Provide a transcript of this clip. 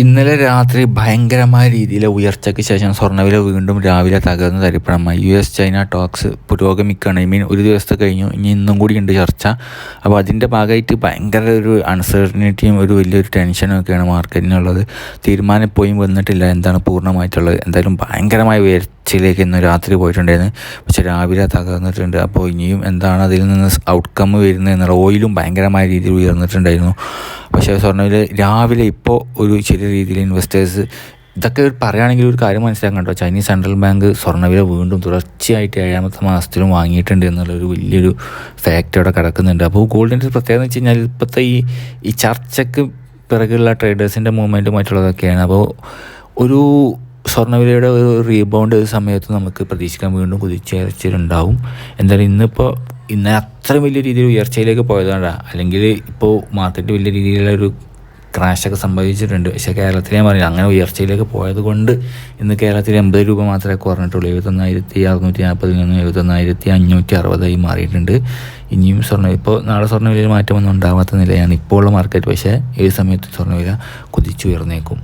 ഇന്നലെ രാത്രി ഭയങ്കരമായ രീതിയിലെ ഉയർച്ചയ്ക്ക് ശേഷം സ്വർണവില വീണ്ടും രാവിലെ തകർന്ന് തരിപ്പണമായി. യു എസ് ചൈന ടോക്സ് പുരോഗമിക്കുകയാണ്. ഐ മീൻ ഒരു ദിവസത്തെ കഴിഞ്ഞു. ഇനി ഇന്നും കൂടി ഉണ്ട് ചർച്ച. അപ്പോൾ അതിന്റെ ഭാഗമായിട്ട് ഭയങ്കര ഒരു അൺസർട്ടനിറ്റിയും ഒരു വലിയൊരു ടെൻഷനും ഒക്കെയാണ് മാർക്കറ്റിനുള്ളത്. തീരുമാനം ഇപ്പോഴും വന്നിട്ടില്ല. എന്താണ് പൂർണമായിട്ടുള്ളത്? എന്തായാലും ഭയങ്കരമായ ഉയർച്ചയിലേക്ക് ഇന്ന് രാത്രി പോയിട്ടുണ്ടായിരുന്നു. പക്ഷേ രാവിലെ തകർന്നിട്ടുണ്ട്. അപ്പോൾ ഇനിയും എന്താണ് അതിൽ നിന്ന് ഔട്ട്കം വരുന്നത് എന്നുള്ള ഓയിലും ഭയങ്കരമായ രീതിയിൽ ഉയർന്നിട്ടുണ്ടായിരുന്നു. പക്ഷേ സ്വർണവില രാവിലെ ഇപ്പോൾ ഒരു ചെറിയ രീതിയിൽ ഇൻവെസ്റ്റേഴ്സ് ഇതൊക്കെ പറയുകയാണെങ്കിൽ ഒരു കാര്യം മനസ്സിലാക്കാൻ കേട്ടോ. ചൈനീസ് സെൻട്രൽ ബാങ്ക് സ്വർണവില വീണ്ടും തുടർച്ചയായിട്ട് ഏഴാമത്തെ മാസത്തിലും വാങ്ങിയിട്ടുണ്ട് എന്നുള്ളൊരു വലിയൊരു ഫാക്റ്റ് അവിടെ കിടക്കുന്നുണ്ട്. അപ്പോൾ ഗോൾഡിന്റെ പ്രത്യേകത എന്ന് വെച്ച് കഴിഞ്ഞാൽ ഇപ്പോഴത്തെ ഈ ഈ ചർച്ചയ്ക്ക് പിറകുള്ള ട്രേഡേഴ്സിന്റെ മൂവ്മെന്റുമായിട്ടുള്ളതൊക്കെയാണ് അപ്പോൾ ഒരു സ്വർണവിലയുടെ ഒരു റീബൗണ്ട് സമയത്ത് നമുക്ക് പ്രതീക്ഷിക്കാൻ വീണ്ടും കുതിച്ചുയർച്ചിലുണ്ടാവും. എന്തായാലും ഇന്നിപ്പോൾ ഇന്ന് അത്ര വലിയ രീതിയിൽ ഉയർച്ചയിലേക്ക് പോയതുകൊണ്ടാണ് അല്ലെങ്കിൽ ഇപ്പോൾ മാർക്കറ്റ് വലിയ രീതിയിലുള്ള ഒരു ക്രാഷൊക്കെ സംഭവിച്ചിട്ടുണ്ട്. പക്ഷേ കേരളത്തിൽ ഞാൻ പറഞ്ഞു അങ്ങനെ ഉയർച്ചയിലേക്ക് പോയത് കൊണ്ട് ഇന്ന് കേരളത്തിൽ എൺപത് രൂപ മാത്രമേ കുറഞ്ഞിട്ടുള്ളൂ. എഴുപത്തൊന്നായിരത്തി അറുന്നൂറ്റി നാൽപ്പതിൽ നിന്ന് എഴുപത്തൊന്നായിരത്തി അഞ്ഞൂറ്റി അറുപതായി മാറിയിട്ടുണ്ട്. ഇനിയും സ്വർണ ഇപ്പോൾ നാളെ സ്വർണവിലയിൽ മാറ്റമൊന്നും ഉണ്ടാവാത്ത നിലയാണ് ഇപ്പോൾ ഉള്ള മാർക്കറ്റ് പക്ഷേ ഏത് സമയത്ത് സ്വർണവില കുതിച്ചുയർന്നേക്കും.